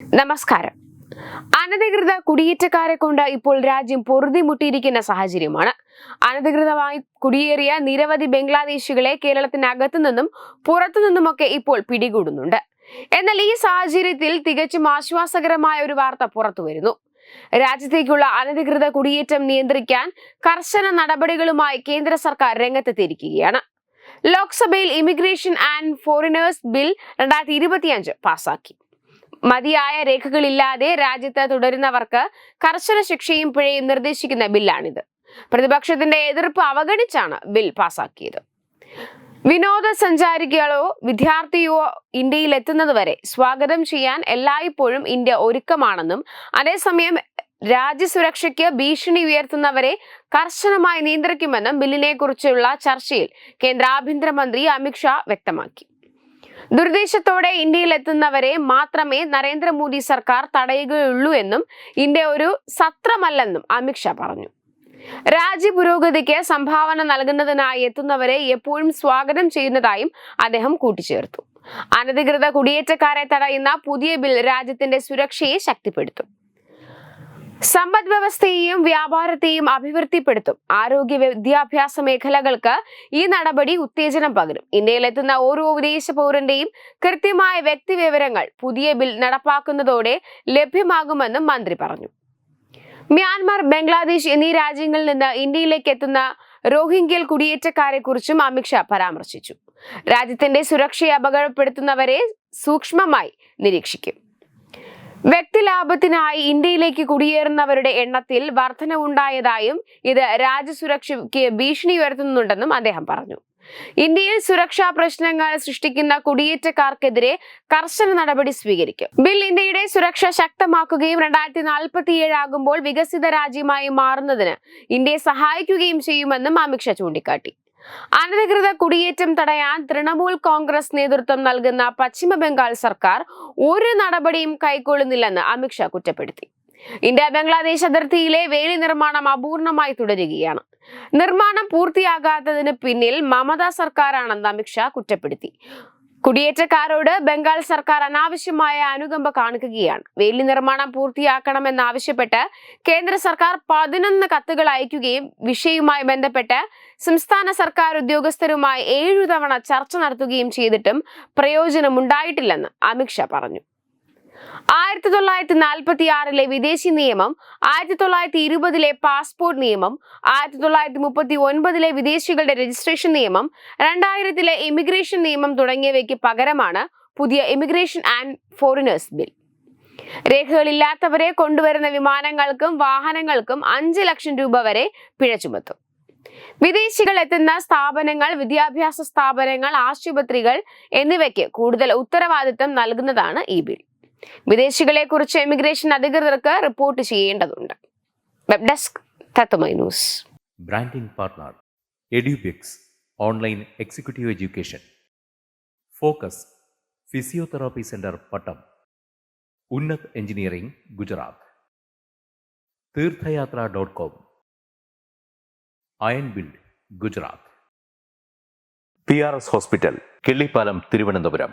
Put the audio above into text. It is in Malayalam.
നമസ്കാരം. അനധികൃത കുടിയേറ്റക്കാരെ കൊണ്ട് ഇപ്പോൾ രാജ്യം പൊറുതിമുട്ടിയിരിക്കുന്ന സാഹചര്യമാണ്. അനധികൃതമായി കുടിയേറിയ നിരവധി ബംഗ്ലാദേശികളെ കേരളത്തിനകത്തു നിന്നും പുറത്തു നിന്നുമൊക്കെ ഇപ്പോൾ പിടികൂടുന്നുണ്ട്. എന്നാൽ ഈ സാഹചര്യത്തിൽ തികച്ചും ആശ്വാസകരമായ ഒരു വാർത്ത പുറത്തു വരുന്നു. രാജ്യത്തേക്കുള്ള അനധികൃത കുടിയേറ്റം നിയന്ത്രിക്കാൻ കർശന നടപടികളുമായി കേന്ദ്ര സർക്കാർ രംഗത്തെത്തിയിരിക്കുകയാണ്. ലോക്സഭയിൽ ഇമിഗ്രേഷൻ ആൻഡ് ഫോറിനേഴ്സ് ബിൽ രണ്ടായിരത്തി ഇരുപത്തിയഞ്ച് പാസാക്കി. മതിയായ രേഖകളില്ലാതെ രാജ്യത്ത് തുടരുന്നവർക്ക് കർശന ശിക്ഷയും പിഴയും നിർദ്ദേശിക്കുന്ന ബില്ലാണിത്. പ്രതിപക്ഷത്തിന്റെ എതിർപ്പ് അവഗണിച്ചാണ് ബിൽ പാസാക്കിയത്. വിനോദസഞ്ചാരികളോ വിദ്യാർത്ഥിയോ ഇന്ത്യയിൽ എത്തുന്നതുവരെ സ്വാഗതം ചെയ്യാൻ എല്ലായ്പ്പോഴും ഇന്ത്യ ഒരുക്കമാണെന്നും അതേസമയം രാജ്യസുരക്ഷയ്ക്ക് ഭീഷണി ഉയർത്തുന്നവരെ കർശനമായി നിയന്ത്രിക്കുമെന്നും ബില്ലിനെ കുറിച്ചുള്ള ചർച്ചയിൽ കേന്ദ്ര ആഭ്യന്തരമന്ത്രി അമിത്ഷാ വ്യക്തമാക്കി. ദുർദ്ദേശത്തോടെ ഇന്ത്യയിൽ എത്തുന്നവരെ മാത്രമേ നരേന്ദ്രമോദി സർക്കാർ തടയുകയുള്ളൂ എന്നും ഇന്ത്യ ഒരു സത്രമല്ലെന്നും അമിത്ഷാ പറഞ്ഞു. രാജ്യ പുരോഗതിക്ക് സംഭാവന നൽകുന്നതിനായി എത്തുന്നവരെ എപ്പോഴും സ്വാഗതം ചെയ്യുന്നതായും അദ്ദേഹം കൂട്ടിച്ചേർത്തു. അനധികൃത കുടിയേറ്റക്കാരെ തടയുന്ന പുതിയ ബിൽ രാജ്യത്തിന്റെ സുരക്ഷയെ ശക്തിപ്പെടുത്തും. സമ്പദ് വ്യവസ്ഥയെയും വ്യാപാരത്തെയും അഭിവൃദ്ധിപ്പെടുത്തും. ആരോഗ്യ വിദ്യാഭ്യാസ മേഖലകൾക്ക് ഈ നടപടി ഉത്തേജനം പകരും. ഇന്ത്യയിലെത്തുന്ന ഓരോ വിദേശ പൗരന്റെയും കൃത്യമായ വ്യക്തി വിവരങ്ങൾ പുതിയ ബിൽ നടപ്പാക്കുന്നതോടെ ലഭ്യമാകുമെന്നും മന്ത്രി പറഞ്ഞു. മ്യാൻമാർ ബംഗ്ലാദേശ് എന്നീ രാജ്യങ്ങളിൽ നിന്ന് ഇന്ത്യയിലേക്ക് എത്തുന്ന റോഹിംഗ്യൽ കുടിയേറ്റക്കാരെ കുറിച്ചും അമിത്ഷാ പരാമർശിച്ചു. രാജ്യത്തിന്റെ സുരക്ഷയെ അപകടപ്പെടുത്തുന്നവരെ സൂക്ഷ്മമായി നിരീക്ഷിക്കും. വ്യക്തിലാഭത്തിനായി ഇന്ത്യയിലേക്ക് കുടിയേറുന്നവരുടെ എണ്ണത്തിൽ വർധനവുണ്ടായതായും ഇത് രാജ്യസുരക്ഷയ്ക്ക് ഭീഷണി ഉയർത്തുന്നുണ്ടെന്നും അദ്ദേഹം പറഞ്ഞു. ഇന്ത്യയിൽ സുരക്ഷാ പ്രശ്നങ്ങൾ സൃഷ്ടിക്കുന്ന കുടിയേറ്റക്കാർക്കെതിരെ കർശന നടപടി സ്വീകരിക്കും. ബിൽ ഇന്ത്യയുടെ സുരക്ഷ ശക്തമാക്കുകയും രണ്ടായിരത്തി നാൽപ്പത്തിയേഴ് ആകുമ്പോൾ വികസിത രാജ്യമായി മാറുന്നതിന് ഇന്ത്യയെ സഹായിക്കുകയും ചെയ്യുമെന്നും അമിത്ഷാ ചൂണ്ടിക്കാട്ടി. അനധികൃത കുടിയേറ്റം തടയാൻ തൃണമൂൽ കോൺഗ്രസ് നേതൃത്വം നൽകുന്ന പശ്ചിമ ബംഗാൾ സർക്കാർ ഒരു നടപടിയും കൈക്കൊള്ളുന്നില്ലെന്ന് അമിത്ഷാ കുറ്റപ്പെടുത്തി. ഇന്ത്യ ബംഗ്ലാദേശ് അതിർത്തിയിലെ വേലി നിർമ്മാണം അപൂർണമായി തുടരുകയാണ്. നിർമ്മാണം പൂർത്തിയാകാത്തതിന് പിന്നിൽ മമതാ സർക്കാരാണെന്ന് അമിത്ഷാ കുറ്റപ്പെടുത്തി. കുടിയേറ്റക്കാരോട് ബംഗാൾ സർക്കാർ അനാവശ്യമായ അനുകമ്പ കാണിക്കുകയാണ്. വേലി നിർമ്മാണം പൂർത്തിയാക്കണമെന്നാവശ്യപ്പെട്ട് കേന്ദ്ര സർക്കാർ പതിനൊന്ന് കത്തുകൾ അയക്കുകയും വിഷയവുമായി ബന്ധപ്പെട്ട് സംസ്ഥാന സർക്കാർ ഉദ്യോഗസ്ഥരുമായി ഏഴു തവണ ചർച്ച നടത്തുകയും ചെയ്തിട്ടും പ്രയോജനമുണ്ടായിട്ടില്ലെന്ന് അമിത്ഷാ പറഞ്ഞു. ആയിരത്തി തൊള്ളായിരത്തി നാൽപ്പത്തി ആറിലെ വിദേശി നിയമം ആയിരത്തി തൊള്ളായിരത്തി ഇരുപതിലെ പാസ്പോർട്ട് നിയമം ആയിരത്തി തൊള്ളായിരത്തി മുപ്പത്തി ഒൻപതിലെ വിദേശികളുടെ രജിസ്ട്രേഷൻ നിയമം രണ്ടായിരത്തിലെ ഇമിഗ്രേഷൻ നിയമം തുടങ്ങിയവയ്ക്ക് പകരമാണ് പുതിയ ഇമിഗ്രേഷൻ ആൻഡ് ഫോറിനേഴ്സ് ബിൽ. രേഖകളില്ലാത്തവരെ കൊണ്ടുവരുന്ന വിമാനങ്ങൾക്കും വാഹനങ്ങൾക്കും അഞ്ച് ലക്ഷം രൂപ വരെ പിഴ ചുമത്തും. വിദേശികൾ എത്തുന്ന സ്ഥാപനങ്ങൾ വിദ്യാഭ്യാസ സ്ഥാപനങ്ങൾ ആശുപത്രികൾ എന്നിവയ്ക്ക് കൂടുതൽ ഉത്തരവാദിത്തം നൽകുന്നതാണ് ഈ ബിൽ. വിദേശികളെ കുറിച്ച് ഇമിഗ്രേഷൻ അധികൃതർക്ക് റിപ്പോർട്ട് ചെയ്യേണ്ടതുണ്ട്. വെബ് ഡെസ്ക് തത്തുമൈ news branding partner Edubix online executive education focus physiotherapy centre Pattom Unnat engineering Gujarat Theerthayathra dot com iron build Gujarat P R S hospital Killipalam Thiruvananthapuram